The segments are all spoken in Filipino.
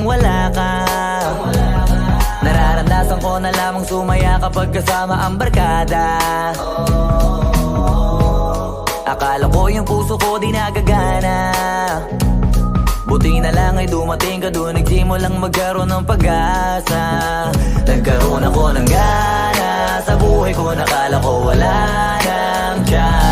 nang wala ka Nararanasan ko na lamang sumaya kapag kasama ang barkada. Akala ko yung puso ko di nagagana. Buti na lang ay dumating ka doon Nagsimulang magkaroon ng pag-asa. Nagkaroon ako ng gana Sa buhay ko nakala ko wala nang chance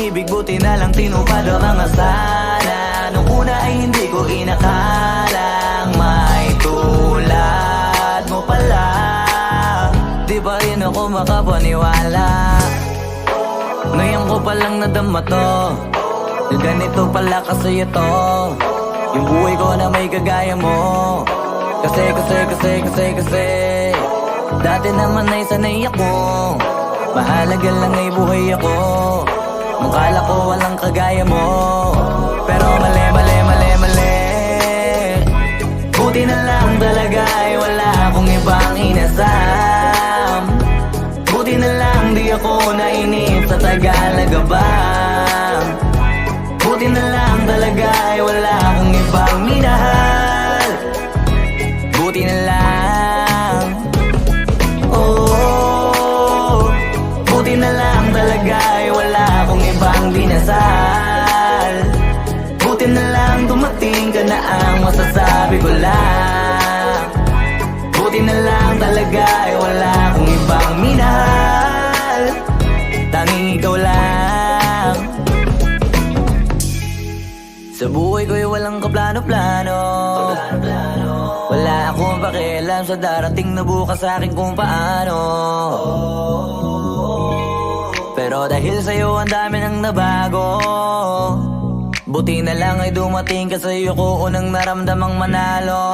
pag-ibig buti na lang tinupad ang mga sana Nung una ay hindi ko inakalang May tulad mo pala. Di pa rin ako makapaniwala? Ngayon ko palang nadama to. Ganito pala kasi ito. Yung buhay ko na may kagaya mo. Kasi, kasi, kasi, kasi, kasi. Dati naman ay sanay ako. Mahalaga lang ay buhay ako kala ko walang kagaya mo. Pero mali, mali, mali, mali. Buti na lang talaga ay wala akong ibang inasam. Buti na lang di ako nainip sa Tagalaga ba dinasal Buti na lang dumating ka na ang masasabi ko lang. Buti na lang talaga ay wala akong ibang minahal. Tanging ikaw lang. Sa buhay ko'y walang kaplano-plano. Wala akong pakialam sa darating na bukas sa akin kung paano Pero dahil sa'yo ang dami nang nabago Buti na lang ay dumating ka sa'yo ko unang naramdamang manalo.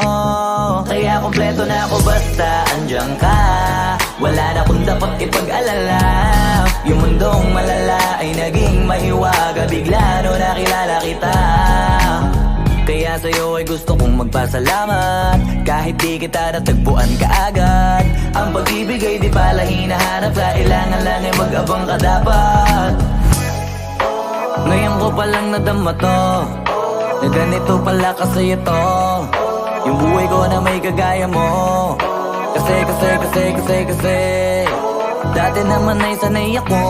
Kaya kompleto na ako basta andyan ka. Wala na akong dapat ipag-alala Yung mundong malala ay naging mahiwaga. Bigla no nakilala kita Kaya sa'yo ay gusto kong magpasalamat. Kahit di kita natagpuan kaagad Ang pag-ibig ay di pala hinahanap. Kailangan lang ay mag-abang ka dapat. Ngayon ko palang nadama to Na ganito pala kasi ito Yung buhay ko na may kagaya mo. Kasi, kasi, kasi, kasi, kasi Dati naman ay sanay ako.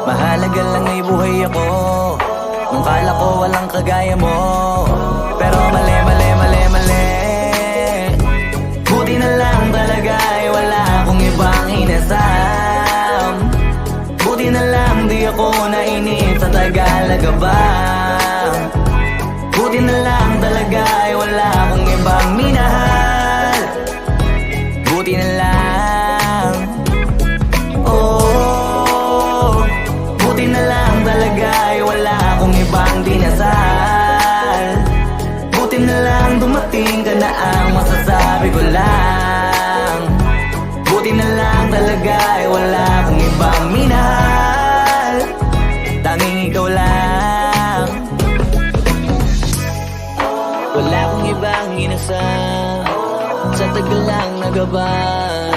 Mahalaga lang ay buhay ako Nung kala ko walang kagaya mo Pero mali, mali, mali, mali. Buti na lang talaga ay wala akong ibang inasam. Buti na lang di ako nainip sa Tagalaga ba Buti na lang Sa tagal lang nagabang